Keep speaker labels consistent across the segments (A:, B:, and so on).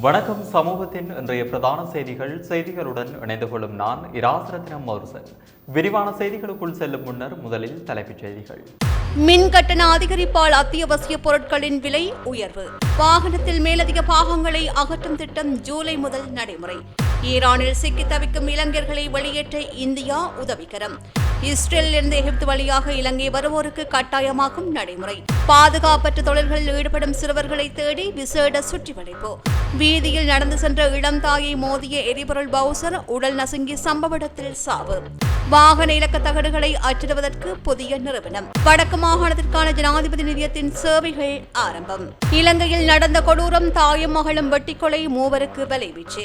A: வணக்கம் சமூகத்தின் இன்றைய பிரதான செய்திகள். செய்திகளுடன் இணைந்து கொள்ளும் நான் இராசரத்னம் மௌர்சன். விரிவான செய்திகளுக்குள் செல்லும் முன்னர் முதலில் தலைப்புச் செய்திகள்.
B: மின் கட்டண அதிகரிப்பால் அத்தியாவசிய பொருட்களின் விலை உயர்வு. வாகனத்தில் மேலதிக பாகங்களை அகற்றும் திட்டம் ஜூலை முதல் நடைமுறை. ஈரானில் சிக்கி தவிக்கும் இளைஞர்களை வெளியேற்ற இந்தியா உதவிகரம். இஸ்ரேலிலிருந்து எகிப்து வழியாக இலங்கை வருவோருக்கு கட்டாயமாக்கும் நடைமுறை. பாதுகாப்பற்ற தொழில்களில் ஈடுபடும் சிறுவர்களை தேடி விசேட சுற்றிவளைப்பு. வீதியில் நடந்து சென்ற இளம் தாயை மோதிய எரிபொருள் பவுசர் உடல் நசுங்கி சம்பவ இடத்தில் சாவு. வாகன இலக்க தகடுகளை அச்சிடுவதற்கு புதிய நிறுவனம். வடக்கு மாகாணத்திற்கான ஜனாதிபதி நிதியத்தின் சேவைகள் ஆரம்பம். இலங்கையில் நடந்த கொடூரம் தாயும் மகளும் வெட்டிக்கொலை மூவருக்கு விளைவீச்சு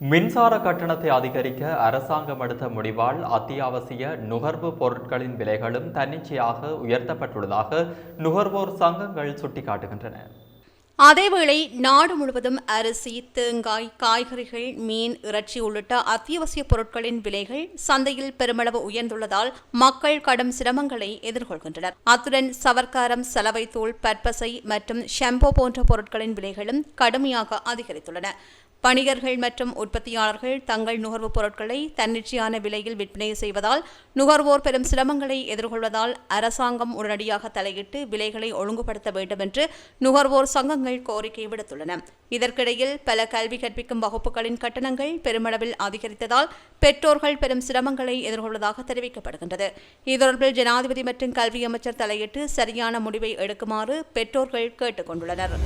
A: மின்சார கட்டணத்தை அதிகரிக்க அரசாங்கம் எடுத்த முடிவால் அத்தியாவசிய நுகர்வு பொருட்களின் விலைகளும் தன்னிச்சையாக உயர்த்தப்பட்டுள்ளதாக நுகர்வோர் சங்கங்கள் சுட்டிக்காட்டுகின்றன.
B: அதேவேளை நாடு முழுவதும் அரிசி தேங்காய் காய்கறிகள் மீன் இறைச்சி உள்ளிட்ட அத்தியாவசிய பொருட்களின் விலைகள் சந்தையில் பெருமளவு உயர்ந்துள்ளதால் மக்கள் கடும் சிரமங்களை எதிர்கொள்கின்றனர். அத்துடன் சவர்க்காரம் சலவைத்தூள் பற்பசை மற்றும் ஷாம்போ போன்ற பொருட்களின் விலைகளும் கடுமையாக அதிகரித்துள்ளன. வணிகர்கள் மற்றும் உற்பத்தியாளர்கள் தங்கள் நுகர்வுப் பொருட்களை தன்னிச்சையான விலையில் விற்பனை செய்வதால் நுகர்வோர் பெரும் சிரமங்களை எதிர்கொள்வதால் அரசாங்கம் உடனடியாக தலையிட்டு விலைகளை ஒழுங்குபடுத்த வேண்டும் என்று நுகர்வோர் சங்கங்கள் சங்கங்கள் கோரிக்கை விடுத்துள்ளன. இதற்கிடையில் பல கல்வி கற்பிக்கும் வகுப்புகளின் கட்டணங்கள் பெருமளவில் அதிகரித்ததால் பெற்றோர்கள் பெரும் சிரமங்களை எதிர்கொள்வதாக தெரிவிக்கப்படுகின்றது. இதொடர்பில் ஜனாதிபதி மற்றும் கல்வி அமைச்சர் தலையிட்டு சரியான முடிவை எடுக்குமாறு பெற்றோர்கள் கேட்டுக் கொண்டுள்ளனர்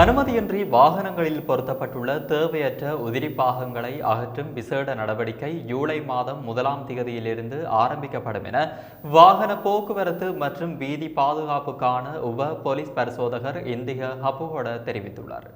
A: அனுமதியின்றி வாகனங்களில் பொருத்தப்பட்டுள்ள தேவையற்ற உதிரி பாகங்களை அகற்றும் விசேட நடவடிக்கை ஜூலை மாதம் முதலாம் திகதியிலிருந்து ஆரம்பிக்கப்படும் என வாகன போக்குவரத்து மற்றும் வீதி பாதுகாப்புக்கான உப போலீஸ் பரிசோதகர் இந்திய ஹபுகொட தெரிவித்துள்ளார்.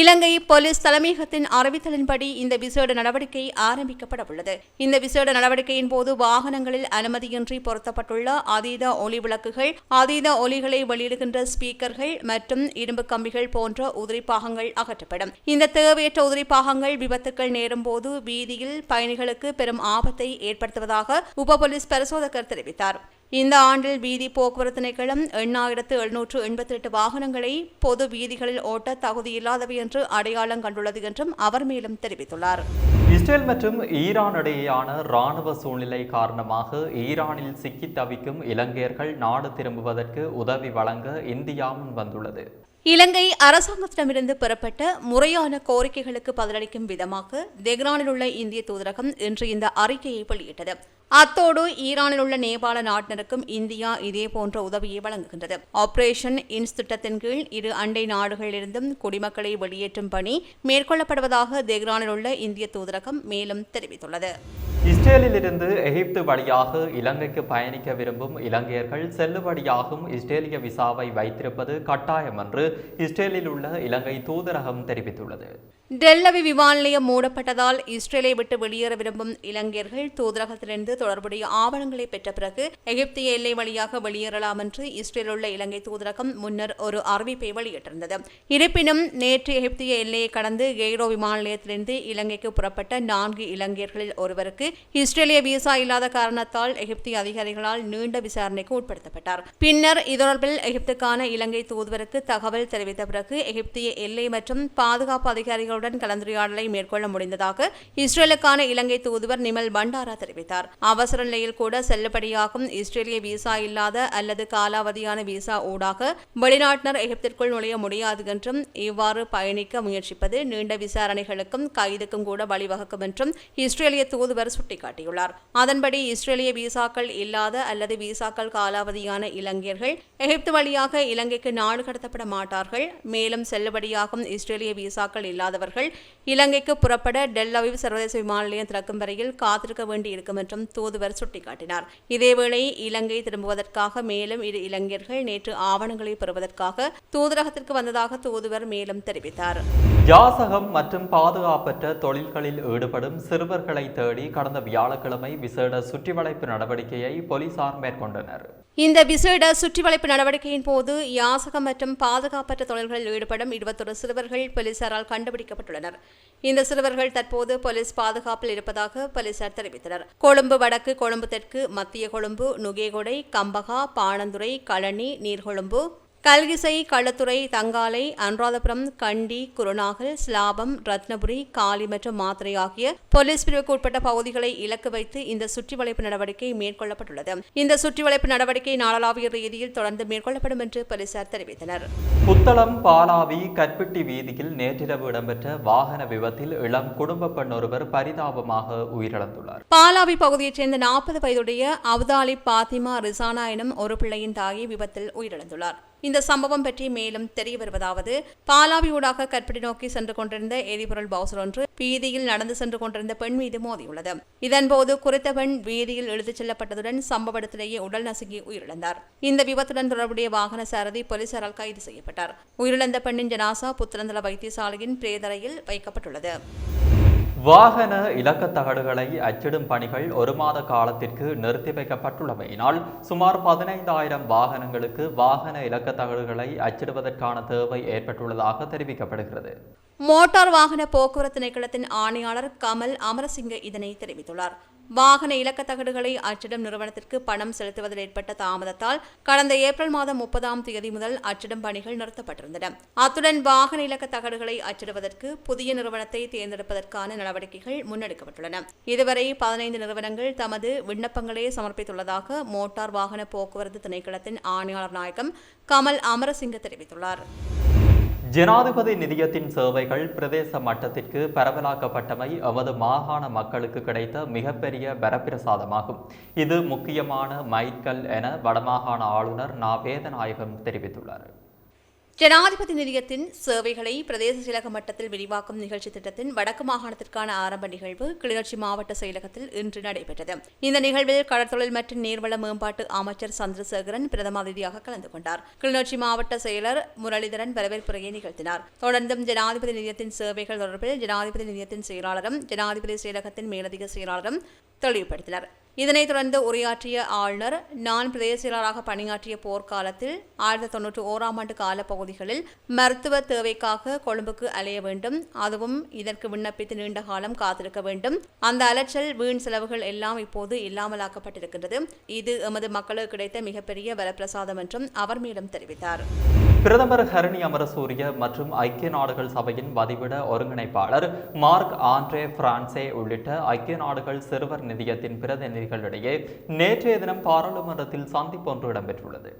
B: இலங்கை போலீஸ் தலைமையகத்தின் அறிவித்தலின்படி இந்த விசேட நடவடிக்கை ஆரம்பிக்கப்பட உள்ளது. இந்த விசேட நடவடிக்கையின் போது வாகனங்களில் அனுமதியின்றி பொருத்தப்பட்டுள்ள அதீத ஒளி விளக்குகள் அதீத ஒலிகளை வெளியிடுகின்ற ஸ்பீக்கர்கள் மற்றும் இரும்பு கம்பிகள் போன்ற உதிரிப்பாகங்கள் அகற்றப்படும். இந்த தேவையற்ற உதிரிப்பாகங்கள் விபத்துக்கள் நேரும் போது வீதியில் பயணிகளுக்கு பெரும் ஆபத்தை ஏற்படுத்துவதாக உப போலீஸ் பரிசோதகர் தெரிவித்தார். இந்த ஆண்டில் வீதி போக்குவரத்து திணைக்களம் எண்ணாயிரத்து எழுநூற்று எண்பத்தி எட்டு வாகனங்களை பொது வீதிகளில் ஓட்ட தகுதியில்லாதவை என்று அடையாளம் கண்டுள்ளது என்றும் அவர் மேலும் தெரிவித்துள்ளார்.
A: இஸ்ரேல் மற்றும் ஈரான் இடையேயான இராணுவ சூழ்நிலை காரணமாக ஈரானில் சிக்கி தவிக்கும் இலங்கையர்கள் நாடு திரும்புவதற்கு உதவி வழங்க இந்தியா முன் வந்துள்ளது
B: இலங்கை அரசாங்கத்திடமிருந்து பெறப்பட்ட முறையான கோரிக்கைகளுக்கு பதிலளிக்கும் விதமாக தெஹ்ரானில் உள்ள இந்திய தூதரகம் இன்று இந்த அறிக்கையை வெளியிட்டது. அத்தோடு ஈரானில் உள்ள நேபாள நாட்டினருக்கும் இந்தியா இதேபோன்ற உதவியை வழங்குகின்றது. ஆபரேஷன் இன்ஸ் திட்டத்தின் கீழ் இரு அண்டை நாடுகளிலிருந்தும் குடிமக்களை வெளியேற்றும் பணி மேற்கொள்ளப்படுவதாக தெஹ்ரானில் உள்ள இந்திய தூதரகம் மேலும் தெரிவித்துள்ளது.
A: இஸ்ரேலிலிருந்து எகிப்து வழியாக இலங்கைக்கு பயணிக்க விரும்பும் இலங்கையர்கள் செல்லுபடியாகும் இஸ்ரேலிய விசாவை வைத்திருப்பது கட்டாயம் என்று இஸ்ரேலில் உள்ள இலங்கை தூதரகம் தெரிவித்துள்ளது.
B: டெல்லவி விமான நிலையம் மூடப்பட்டதால் இஸ்ரேலை விட்டு வெளியேற விரும்பும் இலங்கையர்கள் தூதரகத்திலிருந்து தொடர்புடைய ஆவணங்களை பெற்ற பிறகு எகிப்திய எல்லை வழியாக வெளியேறலாம் என்று இஸ்ரேலில் உள்ள இலங்கை தூதரகம் முன்னர் ஒரு அறிவிப்பை வெளியிட்டிருந்தது. இருப்பினும் நேற்று எகிப்திய எல்லையை கடந்து கெய்ரோ விமான நிலையத்திலிருந்து இலங்கைக்கு புறப்பட்ட நான்கு இலங்கையர்களில் ஒருவருக்கு இஸ்ரேலிய விசா இல்லாத காரணத்தால் எகிப்திய அதிகாரிகளால் நீண்ட விசாரணைக்கு உட்படுத்தப்பட்டார். பின்னர் இது தொடர்பில் எகிப்துக்கான இலங்கை தூதுவருக்கு தகவல் தெரிவித்த பிறகு எகிப்திய எல்லை மற்றும் பாதுகாப்பு அதிகாரிகளுடன் கலந்துரையாடலை மேற்கொள்ள முடிந்ததாக இஸ்ரேலுக்கான இலங்கை தூதுவர் நிமல் பண்டாரா தெரிவித்தார். அவசர நிலையில் கூட செல்லுபடியாகும். இஸ்ரேலிய விசா இல்லாத அல்லது காலாவதியான விசா ஊடாக வெளிநாட்டினர் எகிப்திற்குள் நுழைய முடியாது என்றும் இவ்வாறு பயணிக்க முயற்சிப்பது நீண்ட விசாரணைகளுக்கும் கைதுக்கும் கூட வழிவகுக்கும் என்றும் இஸ்ரேலிய தூதுவர் சுட்டிக்காட்டியுள்ளார். அதன்படி இஸ்ரேலிய விசாக்கள் இல்லாத அல்லது விசாக்கள் காலாவதியான இலங்கையர்கள் எகிப்து வழியாக இலங்கைக்கு நாடு கடத்தப்பட மாட்டார்கள். மேலும் செல்லுபடியாகும் இஸ்ரேலிய விசாக்கள் இல்லாதவர்கள் இலங்கைக்கு புறப்பட டெல்லவிவ் சர்வதேச விமான நிலையம் திறக்கும் வரையில் காத்திருக்க வேண்டியிருக்கும் என்றும் தூதுவர் சுட்டிக்காட்டினார். இதேவேளை இலங்கை திரும்புவதற்காக மேலும் இரு இளைஞர்கள் நேற்று ஆவணங்களை பெறுவதற்காக தூதரகத்திற்கு வந்ததாக தூதுவர் மேலும் தெரிவித்தார்.
A: யாசகம் மற்றும் பாதுகாப்பற்ற தொழில்களில் ஈடுபடும் சிறுவர்களை தேடி கடந்த வியாழக்கிழமை விசேட சுற்றிவளைப்பு நடவடிக்கையை போலீசார் மேற்கொண்டனர்.
B: இந்த விசேட சுற்றிவளைப்பு நடவடிக்கையின் போது யாசகம் மற்றும் பாதுகாப்பற்ற தொழில்களில் ஈடுபடும் இருபத்தொரு சிறுவர்கள் போலீசாரால் கண்டுபிடிக்கப்பட்டுள்ளனர். இந்த சிறுவர்கள் தற்போது போலீஸ் பாதுகாப்பில் இருப்பதாக போலீசார் தெரிவித்தனர். கொழும்பு வடக்கு கொழும்பு தெற்கு மத்திய கொழும்பு நுகேகொடை கம்பகா பாணந்துறை களனி நீர்கொழும்பு கல்கிசை களத்துறை தங்காலை அனுராதபுரம் கண்டி குருநாகல் ஸ்லாபம் ரத்னபுரி காலி மற்றும் மாத்திரை ஆகிய போலீஸ் பிரிவுக்கு உட்பட்ட பகுதிகளை இலக்கு வைத்து இந்த சுற்றிவளைப்பு நடவடிக்கை மேற்கொள்ளப்பட்டுள்ளது. இந்த சுற்றிவளைப்பு நடவடிக்கை நாடளாவிய ரீதியில் தொடர்ந்து மேற்கொள்ளப்படும் என்று போலீசார் தெரிவித்தனர்.
A: புத்தளம் பாலாவி கற்பிட்டி வீதியில் நேற்றிரவு இடம்பெற்ற வாகன விபத்தில் இளம் குடும்ப பெண் ஒருவர் பரிதாபமாக உயிரிழந்துள்ளார்.
B: பாலாவி பகுதியைச் சேர்ந்த நாற்பது வயதுடைய அவுதாலி பாத்திமா ரிசானா எனும் ஒரு பிள்ளையின் தாயை விபத்தில் உயிரிழந்துள்ளார். இந்த சம்பவம் பற்றி மேலும் தெரிய வருவதாவது பாலாவி ஊடாக கற்பிடி நோக்கி சென்று கொண்டிருந்த எரிபொருள் பவுசர் ஒன்று வீதியில் நடந்து சென்று கொண்டிருந்த பெண் மீது மோதியுள்ளது. இதன்போது குறித்த பெண் வீதியில் இழுத்துச் செல்லப்பட்டதுடன் சம்பவ இடத்திலேயே உடல் நசுங்கி உயிரிழந்தார். இந்த விபத்துடன் தொடர்புடைய வாகன சாரதி போலீசாரால் கைது செய்யப்பட்டார். உயிரிழந்த பெண்ணின் ஜனாசா புத்திரந்தல வைத்தியசாலையின் பிரேதரையில் வைக்கப்பட்டுள்ளது.
A: வாகன இலக்கத்தகடுகளை அச்சிடும் பணிகள் ஒரு மாத காலத்திற்கு நிறுத்தி வைக்கப்பட்டுள்ளமையினால் சுமார் பதினைந்தாயிரம் வாகனங்களுக்கு வாகன இலக்க தகடுகளை அச்சிடுவதற்கான தேவை ஏற்பட்டுள்ளதாக தெரிவிக்கப்படுகிறது.
B: மோட்டார் வாகன போக்குவரத்து திணைக்களத்தின் ஆணையாளர் கமல் அமரசிங்க இதனை தெரிவித்துள்ளார். வாகன இலக்க தகடுகளை அச்சிடும் நிறுவனத்திற்கு பணம் செலுத்துவதில் ஏற்பட்ட தாமதத்தால் கடந்த ஏப்ரல் மாதம் முப்பதாம் தேதி முதல் அச்சிடும் பணிகள் நிறுத்தப்பட்டிருந்தன. அத்துடன் வாகன இலக்க தகடுகளை அச்சிடுவதற்கு புதிய நிறுவனத்தை தேர்ந்தெடுப்பதற்கான நடவடிக்கைகள் முன்னெடுக்கப்பட்டுள்ளன. இதுவரை பதினைந்து நிறுவனங்கள் தமது விண்ணப்பங்களை சமர்ப்பித்துள்ளதாக மோட்டார் வாகன போக்குவரத்து திணைக்களத்தின் ஆணையாளர் நாயகம் கமல் அமரசிங்க தெரிவித்துள்ளார்.
A: ஜனாதிபதி நிதியத்தின் சேவைகள் பிரதேச மட்டத்திற்கு பரவலாக்கப்பட்டமை அவது மாகாண மக்களுக்கு கிடைத்த மிகப்பெரிய வரப்பிரசாதமாகும். இது முக்கியமான மைல்கல் என வடமாகாண ஆளுநர் நா. வேதநாயகம் தெரிவித்துள்ளார்.
B: ஜனாதிபதி நிதியத்தின் சேவைகளை பிரதேச செயலக மட்டத்தில் விரிவாக்கும் நிகழ்ச்சி திட்டத்தின் வடக்கு மாகாணத்திற்கான ஆரம்ப நிகழ்வு கிளிநொச்சி மாவட்ட செயலகத்தில் இன்று நடைபெற்றது. இந்த நிகழ்வில் கடற்தொழில் மற்றும் நீர்வள மேம்பாட்டு அமைச்சர் சந்திரசேகரன் பிரதம அதிதியாக கலந்து கொண்டார். கிளிநொச்சி மாவட்ட செயலர் முரளிதரன் வரவேற்புரையை நிகழ்த்தினார். தொடர்ந்தும் ஜனாதிபதி நிலையத்தின் சேவைகள் தொடர்பில் ஜனாதிபதி நிதியத்தின் செயலாளரும் ஜனாதிபதி செயலகத்தின் மேலதிக செயலாளரும் தெளிவுபடுத்தினர். இதனைத் தொடர்ந்து உரையாற்றிய ஆளுநர் நான் பிரதேசியலராக பணியாற்றிய போர்க்காலத்தில் ஆயிரத்தி தொன்னூற்றி ஓராம் ஆண்டு காலப்பகுதிகளில் மருத்துவ தேவைக்காக கொழும்புக்கு அலைய வேண்டும். அதுவும் இதற்கு விண்ணப்பித்து நீண்ட காலம் காத்திருக்க வேண்டும். அந்த அலைச்சல் வீண் செலவுகள் எல்லாம் இப்போது இல்லாமலாக்கப்பட்டிருக்கின்றது. இது எமது மக்களுக்கு கிடைத்த மிகப்பெரிய வரப்பிரசாதம் என்றும் அவர் மேலும் தெரிவித்தார்.
A: பிரதமர் ஹரணி அமரசூரிய மற்றும் ஐக்கிய நாடுகள் சபையின் வதிவிட ஒருங்கிணைப்பாளர் மார்க் ஆண்ட்ரே பிரான்சே உள்ளிட்ட ஐக்கிய நாடுகள் சிறுவர் நிதியத்தின் பிரதிநிதிகளிடையே நேற்றைய தினம் பாராளுமன்றத்தில் சந்திப்பு ஒன்று இடம்பெற்றுள்ளது.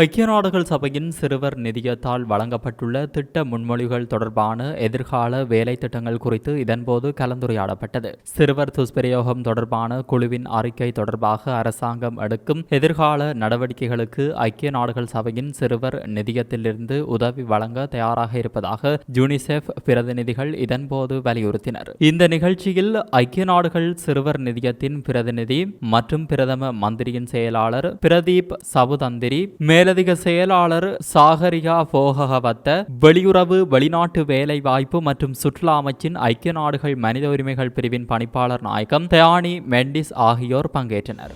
A: ஐக்கிய நாடுகள் சபையின் சிறுவர் நிதியத்தால் வழங்கப்பட்டுள்ள திட்ட முன்மொழிகள் தொடர்பான எதிர்கால வேலை திட்டங்கள் குறித்து இதன்போது கலந்துரையாடப்பட்டது. சிறுவர் துஷ்பிரயோகம் தொடர்பான குழுவின் அறிக்கை தொடர்பாக அரசாங்கம் எடுக்கும் எதிர்கால நடவடிக்கைகளுக்கு ஐக்கிய நாடுகள் சபையின் சிறுவர் நிதியத்திலிருந்து உதவி வழங்க தயாராக இருப்பதாக யூனிசெஃப் பிரதிநிதிகள் இதன்போது வலியுறுத்தினர். இந்த நிகழ்ச்சியில் ஐக்கிய நாடுகள் சிறுவர் நிதியத்தின் பிரதிநிதி மற்றும் பிரதம மந்திரியின் செயலாளர் பிரதீப் சவுதந்திரி மேல் மேலதிக செயலாளர் சாகரிகா போகவத்த வெளியுறவு வெளிநாட்டு வேலை வாய்ப்பு மற்றும் சுற்றுலா அமைச்சின் ஐக்கிய நாடுகள் மனித உரிமைகள் பிரிவின் பணிப்பாளர் நாயகம் தயானி மெண்டிஸ் ஆகியோர் பங்கேற்றனர்.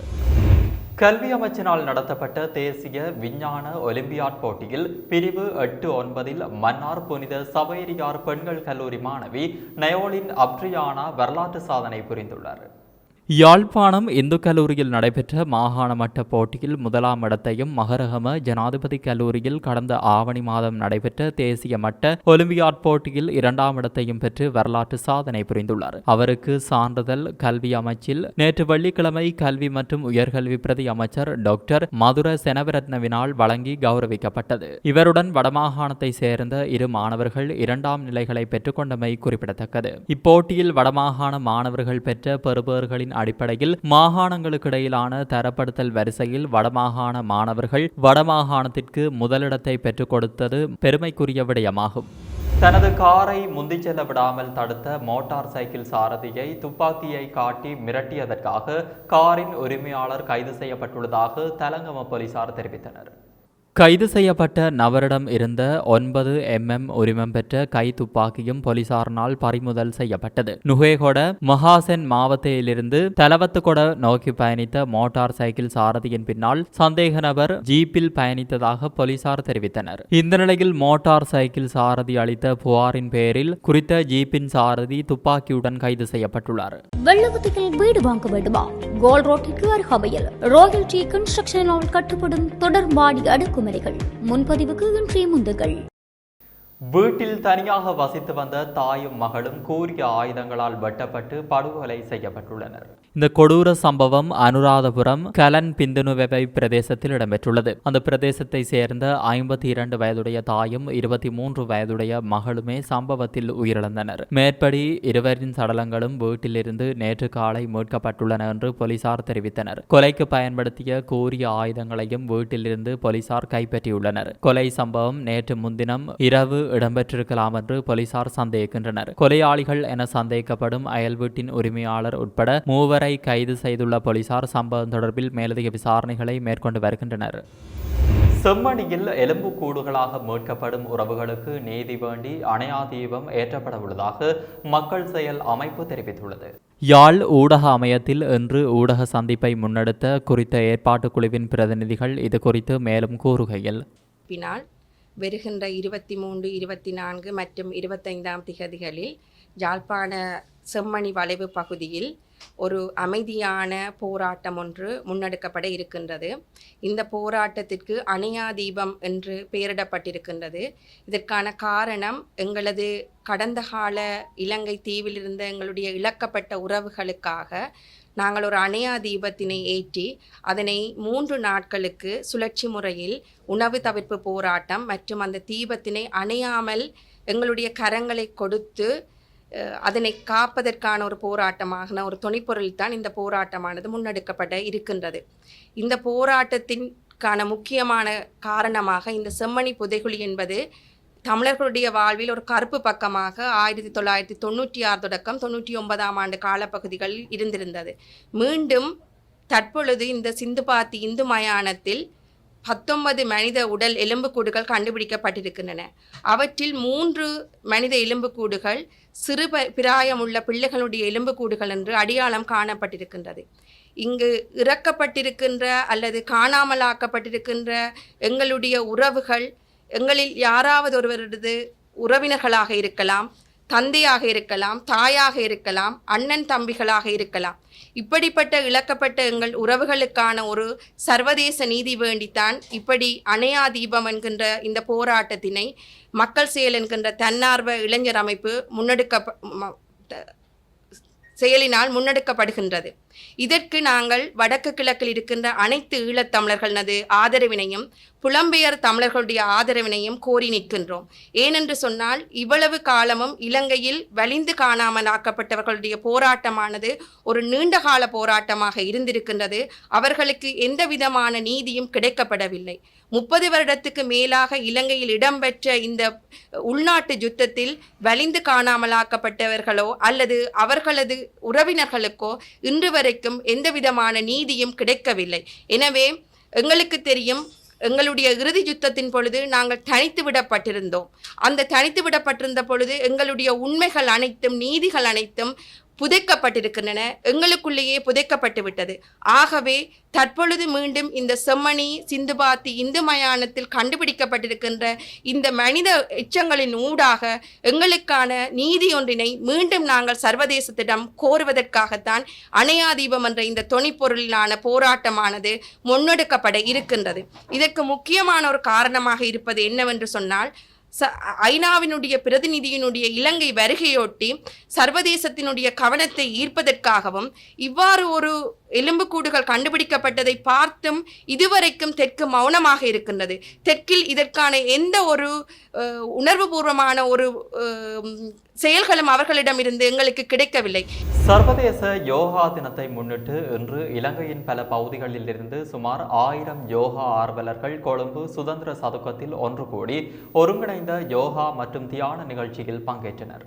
A: கல்வி அமைச்சினால் நடத்தப்பட்ட தேசிய விஞ்ஞான ஒலிம்பியாட் போட்டியில் பிரிவு எட்டு ஒன்பதில் மன்னார் புனித சவேரியார் பெண்கள் கல்லூரி மாணவி நயோலின் அப்ரியானா வரலாற்று சாதனை புரிந்துள்ளார். யாழ்ப்பாணம் இந்து கல்லூரியில் நடைபெற்ற மாகாண மட்ட போட்டியில் முதலாம் இடத்தையும் மகரகம ஜனாதிபதி கல்லூரியில் கடந்த ஆவணி மாதம் நடைபெற்ற தேசிய மட்ட ஒலிம்பியாட் போட்டியில் இரண்டாம் இடத்தையும் பெற்று வரலாற்று சாதனை புரிந்துள்ளார். அவருக்கு சான்றிதழ் கல்வி அமைச்சில் நேற்று வெள்ளிக்கிழமை கல்வி மற்றும் உயர்கல்வி பிரதி அமைச்சர் டாக்டர் மதுர செனவரத்னவினால் வழங்கி கௌரவிக்கப்பட்டது. இவருடன் வடமாகாணத்தை சேர்ந்த இரு மாணவர்கள் இரண்டாம் நிலைகளை பெற்றுக்கொண்டமை குறிப்பிடத்தக்கது. இப்போட்டியில் வடமாகாண மாணவர்கள் பெற்ற பெறுபவர்களின் அடிப்படையில் மாகாணங்களுக்கிடையிலான தரப்படுத்தல் வரிசையில் வடமாகாண மாணவர்கள் வடமாகாணத்திற்கு முதலிடத்தை பெற்றுக் கொடுத்தது பெருமைக்குரிய விடயமாகும். தனது காரை முந்திச் செல்ல விடாமல் தடுத்த மோட்டார் சைக்கிள் சாரதியை துப்பாக்கியை காட்டி மிரட்டியதற்காக காரின் உரிமையாளர் கைது செய்யப்பட்டுள்ளதாக தலங்கம போலீசார் தெரிவித்தனர். கைது செய்யப்பட்ட நபரிடம் இருந்த ஒன்பது எம்எம் உரிமம் பெற்ற கை துப்பாக்கியும் போலீசாரினால் பறிமுதல் செய்யப்பட்டது. நுகேகொட மகாசென் மாவட்டத்திலிருந்து தலவத்துகொட நோக்கி பயணித்த மோட்டார் சைக்கிள் சாரதியின் பின்னால் சந்தேக நபர் ஜீப்பில் பயணித்ததாக போலீசார் தெரிவித்தனர். இந்த நிலையில் மோட்டார் சைக்கிள் சாரதி அளித்த புகாரின் பேரில் குறித்த ஜீப்பின் சாரதி துப்பாக்கியுடன் கைது செய்யப்பட்டுள்ளார்.
C: வீடு வாங்க வேண்டுமா? கோல் ரோட்டிற்கு அருகாமையில் ராயல் டி கன்ஸ்ட்ரக்ஷனால் கட்டுப்படும் தொடர் மாடி அடுக்குமுறைகள் முன்பதிவுக்கு இன்றைய முந்துகள்.
A: வீட்டில் தனியாக வசித்து வந்த தாயும் மகளும் கூறிய ஆயுதங்களால் வெட்டப்பட்டு படுகொலை செய்யப்பட்டுள்ளனர். இந்த கொடூர சம்பவம் அனுராதபுரம் கலன் பிந்துனுவை பிரதேசத்தில் இடம்பெற்றுள்ளது. அந்த பிரதேசத்தை சேர்ந்த ஐம்பத்தி இரண்டு வயதுடைய தாயும் இருபத்தி மூன்று வயதுடைய மகளுமே சம்பவத்தில் உயிரிழந்தனர். மேற்படி இருவரின் சடலங்களும் வீட்டிலிருந்து நேற்று காலை மீட்கப்பட்டுள்ளன என்று போலீசார் தெரிவித்தனர். கொலைக்கு பயன்படுத்திய கூறிய ஆயுதங்களையும் வீட்டிலிருந்து போலீசார் கைப்பற்றியுள்ளனர். கொலை சம்பவம் நேற்று முன்தினம் இரவு இடம்பெற்றிருக்கலாம் என்று போலீசார் சந்தேகிக்கின்றனர். கொலையாளிகள் என சந்தேகிக்கப்படும் அயல் வீட்டின் உரிமையாளர் உட்பட மூவர் கைது செய்துள்ள போலீசார் சம்பவம் தொடர்பில் மேலதிக விசாரணைகளை மேற்கொண்டு வருகின்றனர். செம்மணியில் எலும்புக்கூடுகளாக மீட்கப்படும் உறவுகளுக்கு நீதி வேண்டி அணையா தீபம் ஏற்றப்பட உள்ளதாக மக்கள் செயல் அமைப்பு தெரிவித்துள்ளது. யாழ் ஊடக அமையத்தில் இன்று ஊடக சந்திப்பை முன்னெடுத்த குறித்த ஏற்பாட்டுக் குழுவின் பிரதிநிதிகள் இது குறித்து மேலும் கூறுகையில்
D: பின்னால் வருகின்ற இருபத்தி மூன்று இருபத்தி நான்கு மற்றும் இருபத்தைந்தாம் திகதிகளில் யாழ்ப்பாண செம்மணி வளைவு பகுதியில் ஒரு அமைதியான போராட்டம் ஒன்று முன்னெடுக்கப்பட இருக்கின்றது. இந்த போராட்டத்திற்கு அணையா தீபம் என்று பெயரிடப்பட்டிருக்கின்றது. இதற்கான காரணம் எங்களது கடந்த கால இலங்கை தீவில் இருந்த எங்களுடைய இழக்கப்பட்ட உறவுகளுக்காக நாங்கள் ஒரு அணையா தீபத்தினை ஏற்றி அதனை மூன்று நாட்களுக்கு சுழற்சி முறையில் உணவு தவிர்ப்பு போராட்டம் மற்றும் அந்த தீபத்தினை அணையாமல் எங்களுடைய கரங்களை கொடுத்து அதனை காப்பதற்கான ஒரு போராட்டமான ஒரு துணைப்பொருள் தான் இந்த போராட்டமானது முன்னெடுக்கப்பட இருக்கின்றது. இந்த போராட்டத்திற்கான முக்கியமான காரணமாக இந்த செம்மணி புதைகுழி என்பது தமிழர்களுடைய வாழ்வில் ஒரு கருப்பு பக்கமாக ஆயிரத்தி தொள்ளாயிரத்தி தொண்ணூற்றி ஆறு தொடக்கம் தொண்ணூற்றி ஒன்பதாம் ஆண்டு காலப்பகுதிகளில் இருந்திருந்தது. மீண்டும் தற்பொழுது இந்த சிந்துபாத்தி இந்து மயானத்தில் பத்தொன்பது மனித உடல் எலும்புக்கூடுகள் கண்டுபிடிக்கப்பட்டிருக்கின்றன. அவற்றில் மூன்று மனித எலும்புக்கூடுகள் சிறு பிராயமுள்ள பிள்ளைகளுடைய எலும்புக்கூடுகள் என்று அடையாளம் காணப்பட்டிருக்கின்றது. இங்கு இறக்கப்பட்டிருக்கின்ற அல்லது காணாமலாக்கப்பட்டிருக்கின்ற எங்களுடைய உறவுகள் எங்களில் யாராவது ஒருவரது உறவினர்களாக இருக்கலாம். தந்தையாக இருக்கலாம் தாயாக இருக்கலாம் அண்ணன் தம்பிகளாக இருக்கலாம். இப்படிப்பட்ட இழக்கப்பட்ட எங்கள் உறவுகளுக்கான ஒரு சர்வதேச நீதி வேண்டித்தான் இப்படி அணையா தீபம் என்கின்ற இந்த போராட்டத்தினை மக்கள் செயல் என்கின்ற தன்னார்வ இளைஞர் அமைப்பு முன்னெடுக்க த- செயலினால் முன்னெடுக்கப்படுகின்றது. இதற்கு நாங்கள் வடக்கு கிழக்கில் இருக்கின்ற அனைத்து ஈழத்தமிழர்களது ஆதரவினையும் புலம்பெயர் தமிழர்களுடைய ஆதரவினையும் கோரி நிற்கின்றோம். ஏனென்று சொன்னால் இவ்வளவு காலமும் இலங்கையில் வலிந்து காணாமல் ஆக்கப்பட்டவர்களுடைய போராட்டமானது ஒரு நீண்டகால போராட்டமாக இருந்திருக்கின்றது. அவர்களுக்கு எந்த விதமான நீதியும் கிடைக்கப்படவில்லை. முப்பது வருடத்துக்கு மேலாக இலங்கையில் இடம்பெற்ற இந்த உள்நாட்டு யுத்தத்தில் வலிந்து காணாமலாக்கப்பட்டவர்களோ அல்லது அவர்களது உறவினர்களுக்கோ இன்று வரைக்கும் எந்த விதமான நீதியும் கிடைக்கவில்லை. எனவே எங்களுக்கு தெரியும் எங்களுடைய இறுதி யுத்தத்தின் பொழுது நாங்கள் தனித்து விடப்பட்டிருந்தோம். அந்த தனித்து விடப்பட்டிருந்த பொழுது எங்களுடைய உண்மைகள் அனைத்தும் நீதிகள் அனைத்தும் புதைக்கப்பட்டிருக்கின்றன. எங்களுக்குள்ளேயே புதைக்கப்பட்டு விட்டது. ஆகவே தற்பொழுது மீண்டும் இந்த செம்மணி சிந்துபாத்தி இந்து மயானத்தில் கண்டுபிடிக்கப்பட்டிருக்கின்ற இந்த மனித எச்சங்களின் ஊடாக எங்களுக்கான நீதி ஒன்றினை மீண்டும் நாங்கள் சர்வதேசத்திடம் கோருவதற்காகத்தான் அணையா தீபம் என்ற இந்த தொனிப்பொருளிலான போராட்டமானது முன்னெடுக்கப்பட இருக்கின்றது. இதற்கு முக்கியமான ஒரு காரணமாக இருப்பது என்னவென்று சொன்னால் ச ஐநாவினுடைய பிரதிநிதியினுடைய இலங்கை வருகையொட்டி சர்வதேசத்தினுடைய கவனத்தை ஈர்ப்பதற்காகவும் இவ்வாறு ஒரு எலும்புக்கூடுகள் கண்டுபிடிக்கப்பட்டதை பார்த்தும் இதுவரைக்கும் தெற்கு மௌனமாக இருக்கின்றது. தெற்கில் இதற்கான எந்த ஒரு உணர்வுபூர்வமான ஒரு செயல்களும் அவர்களிடமிருந்து எங்களுக்கு கிடைக்கவில்லை.
A: சர்வதேச யோகா தினத்தை முன்னிட்டு இன்று இலங்கையின் பல பகுதிகளிலிருந்து சுமார் ஆயிரம் யோகா ஆர்வலர்கள் கொழும்பு சுதந்திர சதுக்கத்தில் ஒன்று கூடி ஒருங்கிணைந்த யோகா மற்றும் தியான நிகழ்ச்சியில் பங்கேற்றனர்.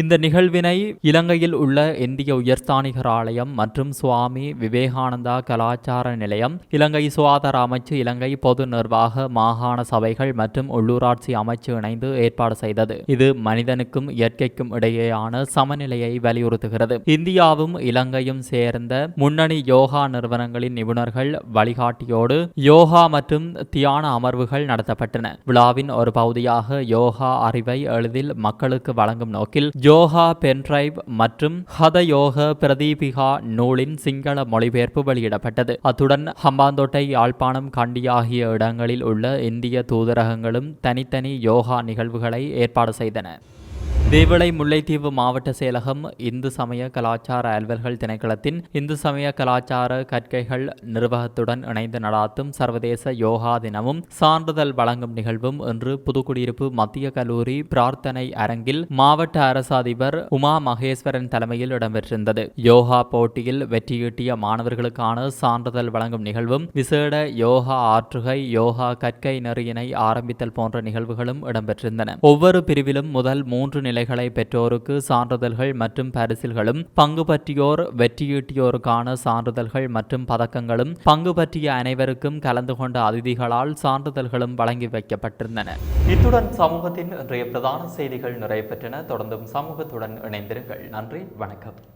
A: இந்த நிகழ்வினை இலங்கையில் உள்ள இந்திய உயர்ஸ்தானிகர் ஆலயம் மற்றும் சுவாமி விவேகானந்தா கலாச்சார நிலையம் இலங்கை சுகாதார அமைச்சு இலங்கை பொது நிர்வாக மாகாண சபைகள் மற்றும் உள்ளூராட்சி அமைச்சு இணைந்து ஏற்பாடு செய்தது. இது மனிதனுக்கும் இயற்கைக்கும் இடையேயான சமநிலையை வலியுறுத்துகிறது. இந்தியாவும் இலங்கையும் சேர்ந்த முன்னணி யோகா நிறுவனங்களின் நிபுணர்கள் வழிகாட்டியோடு யோகா மற்றும் தியான அமர்வுகள் நடத்தப்பட்டன. விழாவின் ஒரு பகுதியாக யோகா அறிவை எளிதில் மக்களுக்கு வழங்கும் நோக்கில் யோகா பென்ட்ரைவ் மற்றும் ஹத யோக பிரதீபிகா நூலின் சிங்கள மொழிபெயர்ப்பு வெளியிடப்பட்டது. அத்துடன் ஹம்பாந்தோட்டை யாழ்ப்பாணம் கண்டி ஆகிய இடங்களில் உள்ள இந்திய தூதரகங்களும் தனித்தனி யோகா நிகழ்வுகளை ஏற்பாடு செய்தன. தேவளை முல்லைத்தீவு மாவட்ட செயலகம் இந்து சமய கலாச்சார அலுவல்கள் திணைக்களத்தின் இந்து சமய கலாச்சார கற்கைகள் நிர்வாகத்துடன் இணைந்து நடாத்தும் சர்வதேச யோகா தினமும் சான்றிதழ் வழங்கும் நிகழ்வும் இன்று புதுக்குடியிருப்பு மத்திய கல்லூரி பிரார்த்தனை அரங்கில் மாவட்ட அரசு அதிபர் உமா மகேஸ்வரன் தலைமையில் இடம்பெற்றிருந்தது. யோகா போட்டியில் வெற்றியீட்டிய மாணவர்களுக்கான சான்றிதழ் வழங்கும் நிகழ்வும் விசேட யோகா ஆற்றுகை யோகா கற்கை நெறியினை ஆரம்பித்தல் போன்ற நிகழ்வுகளும் இடம்பெற்றிருந்தன. ஒவ்வொரு பிரிவிலும் முதல் மூன்று நிலைகளை பெற்றோருக்கு சான்றிதழ்கள் மற்றும் பரிசில்களும் பங்கு பற்றியோர் வெற்றியீட்டியோருக்கான சான்றிதழ்கள் மற்றும் பதக்கங்களும் பங்கு பற்றிய அனைவருக்கும் கலந்து கொண்ட அதிதிகளால் சான்றிதழ்களும் வழங்கி வைக்கப்பட்டிருந்தன. இத்துடன் சமூகத்தின் இன்றைய பிரதான செய்திகள் நிறைவு பெற்றன. தொடர்ந்தும் சமூகத்துடன் இணைந்திருங்கள். நன்றி வணக்கம்.